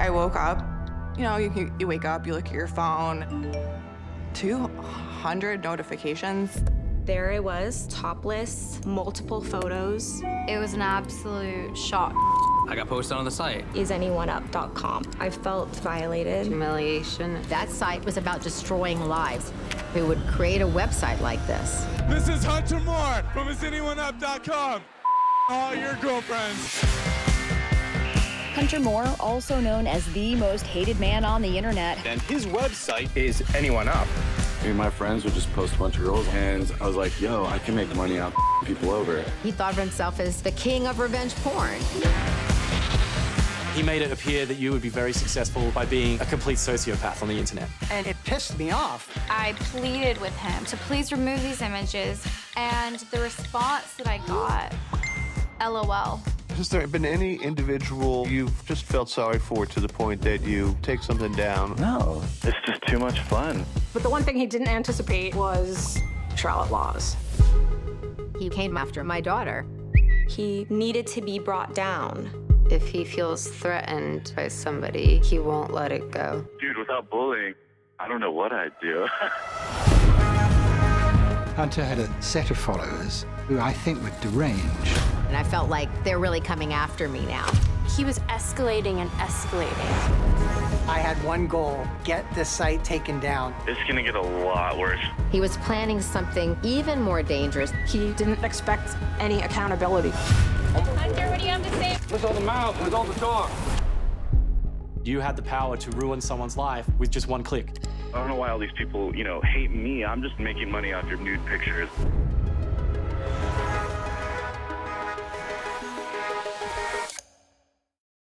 I woke up, you know, you, you wake up, you look at your phone, 200 notifications. There it was, topless, multiple photos. It was an absolute shock. I got posted on the site. IsAnyoneUp.com. I felt violated. Humiliation. That site was about destroying lives. Who would create a website like this? This is Hunter Moore from IsAnyoneUp.com. All your girlfriends. Hunter Moore, also known as the most hated man on the internet. And his website is Anyone Up. Me and my friends would just post a bunch of girls, and I was like, yo, I can make money out people over. He thought of himself as the king of revenge porn. He made it appear that you would be very successful by being a complete sociopath on the internet. And it pissed me off. I pleaded with him to please remove these images, and the response that I got, LOL. Has there been any individual you've just felt sorry for to the point that you take something down? No, it's just too much fun. But the one thing he didn't anticipate was Charlotte Laws. He came after my daughter. He needed to be brought down. If he feels threatened by somebody, he won't let it go. Dude, without bullying, I don't know what I'd do. Hunter had a set of followers who I think were deranged. And I felt like they're really coming after me now. He was escalating and escalating. I had one goal get this site taken down. It's gonna get a lot worse. He was planning something even more dangerous. He didn't expect any accountability. Hunter, what do you have to say? Where's all the mouth? Where's all the talk? You had the power to ruin someone's life with just one click. I don't know why all these people, you know, hate me. I'm just making money off your nude pictures.